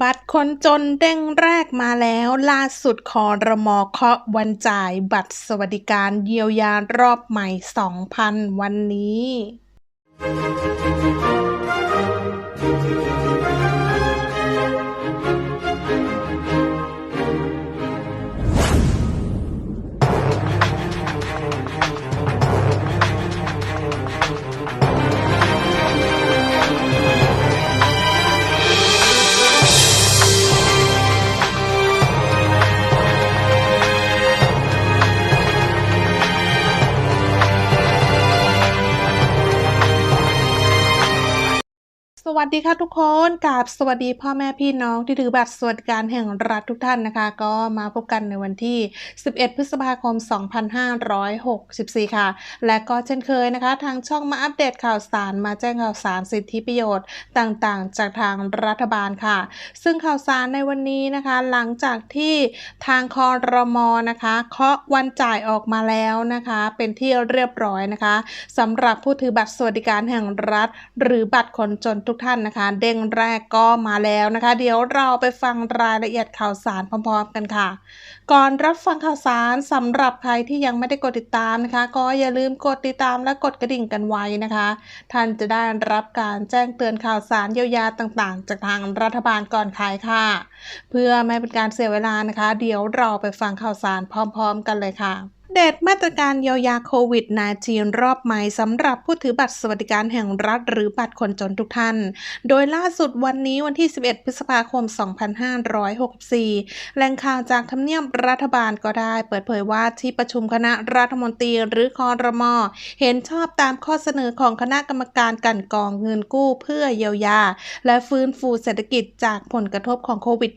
บัตรคนจนเด้งแรกมาแล้ว ล่าสุดคอรมอเคาะวันจ่ายบัตรสวัสดิการเยียวยารอบใหม่ 2,000 วันนี้ วัสดีค่ะทุกคนกับสวัสดีพ่อแม่พี่น้องที่ถือบัตรสวัสดิการแห่งรัฐทุกท่านนะคะ ก็มาพบกันในวันที่ 11 พฤษภาคม 2564 ค่ะ และก็เช่นเคยนะคะ ทางช่องมาอัปเดตข่าวสารมาแจ้งข่าวสารสิทธิประโยชน์ต่างๆ จากทางรัฐบาลค่ะ ซึ่งข่าวสารในวันนี้นะคะ หลังจากที่ทางคอรมอนะคะเคาะวันจ่ายออกมาแล้วนะคะ เป็นที่เรียบร้อยนะคะสำหรับผู้ถือบัตรสวัสดิการแห่งรัฐ หรือบัตรคนจนทุกท่านนะคะ เด้งแรกก็มาแล้วนะคะ เดี๋ยวเราไปฟังรายละเอียดข่าวสารพร้อมๆกันค่ะ ก่อนรับฟังข่าวสารสำหรับใครที่ยังไม่ได้กดติดตามนะคะ ก็อย่าลืมกดติดตามและกดกระดิ่งกันไว้นะคะ ท่านจะได้รับการแจ้งเตือนข่าวสารเยียวยาต่างๆ จากทางรัฐบาลก่อนใครค่ะ เพื่อไม่เป็นการเสียเวลานะคะ เดี๋ยวเราไปฟังข่าวสารพร้อม ๆ กันเลยค่ะ เดตมาตรการเยียวยาโควิด -19 รอบใหม่สำหรับผู้ถือบัตรสวัสดิการแห่งรัฐหรือบัตรคนจนทุกท่าน โดยล่าสุดวันนี้วันที่ 11 พฤษภาคม 2564 แหล่งข่าวจากทำเนียบรัฐบาลก็ได้ เปิดเผยว่าที่ประชุมคณะรัฐมนตรีหรือคอรมอเห็นชอบตามข้อเสนอของคณะกรรมการกันกองเงินกู้เพื่อเยียวยา และฟื้นฟูเศรษฐกิจจากผลกระทบของโควิด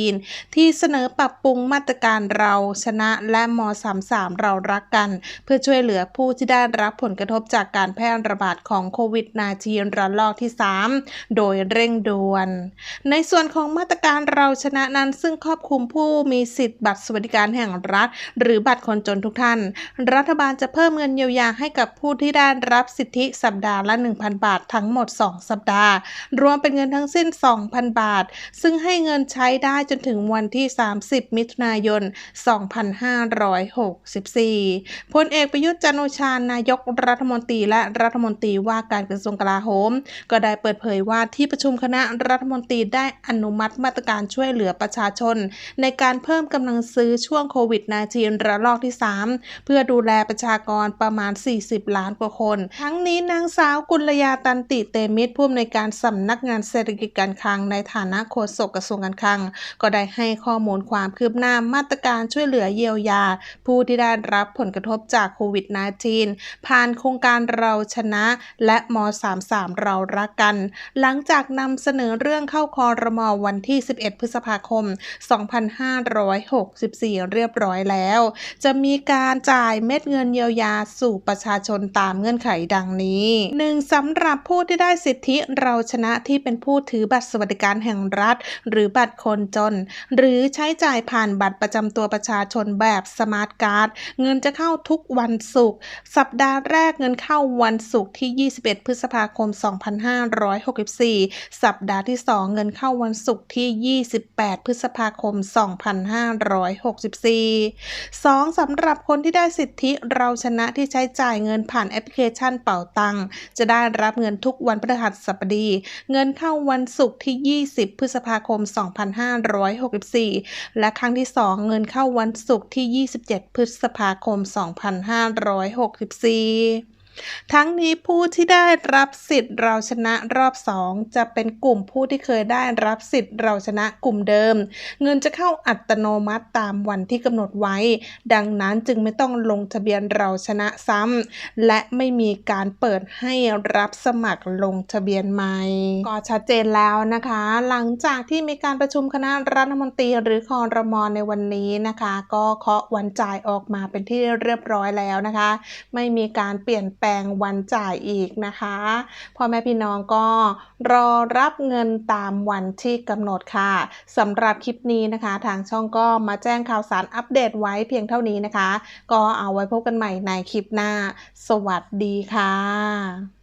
-19 ที่เสนอปรับปรุงมาตรการเราชนะและม 33เรารักกัน เพื่อช่วยเหลือผู้ที่ได้รับผลกระทบจากการแพร่ระบาดของโควิด -19 ระลอกที่ 3 โดยเร่งด่วน ในส่วนของมาตรการเราชนะนั้น ซึ่งครอบคลุมผู้มีสิทธิ์บัตรสวัสดิการแห่งรัฐ หรือบัตรคนจนทุกท่าน รัฐบาลจะเพิ่มเงินเยียวยาให้กับผู้ที่ได้รับสิทธิสัปดาห์ละ 1,000 บาททั้งหมด 2 สัปดาห์ รวมเป็นเงินทั้งสิ้น 2,000 บาท ซึ่งให้เงินใช้ได้จนถึงวันที่ 30 มิถุนายน2564พลเอกประยุทธ์จันโอชานายกรัฐมนตรีและรัฐมนตรีว่าการกระทรวงกลาโหม ก็ได้เปิดเผยว่าที่ประชุมคณะรัฐมนตรีได้อนุมัติมาตรการช่วยเหลือประชาชน ในการเพิ่มกำลังซื้อช่วงโควิด -19 ระลอกที่ 3 เพื่อดูแลประชากรประมาณ 40 ล้านกว่าคน ทั้งนี้นางสาวกุลยาตันติเตมิตรผู้อำนวยการสำนักงานเศรษฐกิจการคลังในฐานะโฆษกกระทรวงการคลัง ก็ได้ให้ข้อมูลความคืบหน้ามาตรการช่วยเหลือเยียวยา ผู้ที่ได้รับผลกระทบจากโควิด -19 ผ่านโครงการเราชนะและม 33 เรารักกัน หลังจากนำเสนอเรื่องเข้าคอรมอวันที่ 11 พฤษภาคม 2564 เรียบร้อยแล้ว จะมีการจ่ายเม็ดเงินเยียวยาสู่ประชาชนตามเงื่อนไขดังนี้ 1. สำหรับผู้ที่ได้สิทธิเราชนะที่เป็นผู้ถือบัตรสวัสดิการแห่งรัฐ หรือบัตรคนจน หรือใช้จ่ายผ่านบัตรประจำตัวประชาชนแบบสมาร์ทการ์ดเงินจะเข้าทุกวันศุกร์สัปดาห์แรกเงินเข้าวันศุกร์ที่ 21 พฤษภาคม 2564 สัปดาห์ที่ 2 เงินเข้าวันศุกร์ที่ 28 พฤษภาคม 2564 2. สำหรับคนที่ได้สิทธิเราชนะที่ใช้จ่ายเงินผ่านแอปพลิเคชันเป่าตังจะได้รับเงินทุกวันพฤหัสบดี เงินเข้าวันศุกร์ที่ 20 พฤษภาคม 2564 และครั้งที่ 2 เงินเข้าวันศุกร์ที่ 27 พฤษภาคม 2564 ทั้งนี้ผู้ที่ได้รับสิทธิ์เราชนะรอบ 2 จะเป็นกลุ่มผู้ที่เคยได้รับสิทธิ์เราชนะกลุ่มเดิม เงินจะเข้าอัตโนมัติตามวันที่กำหนดไว้ ดังนั้นจึงไม่ต้องลงทะเบียนเราชนะซ้ำและไม่มีการเปิดให้รับสมัครลงทะเบียนใหม่ก็ชัดเจนแล้วนะคะ หลังจากที่มีการประชุมคณะรัฐมนตรีหรือคอรมอในวันนี้นะคะ ก็เคาะวันจ่ายออกมาเป็นที่เรียบร้อยแล้วนะคะ ไม่มีการเปลี่ยนแปลลงวันจ่ายอีกนะคะพ่อแม่พี่น้องก็รอรับเงินตามวันที่กำหนดค่ะสำหรับคลิปนี้นะคะ ทางช่องก็มาแจ้งข่าวสารอัปเดตไว้เพียงเท่านี้นะคะ ก็เอาไว้พบกันใหม่ในคลิปหน้า สวัสดีค่ะ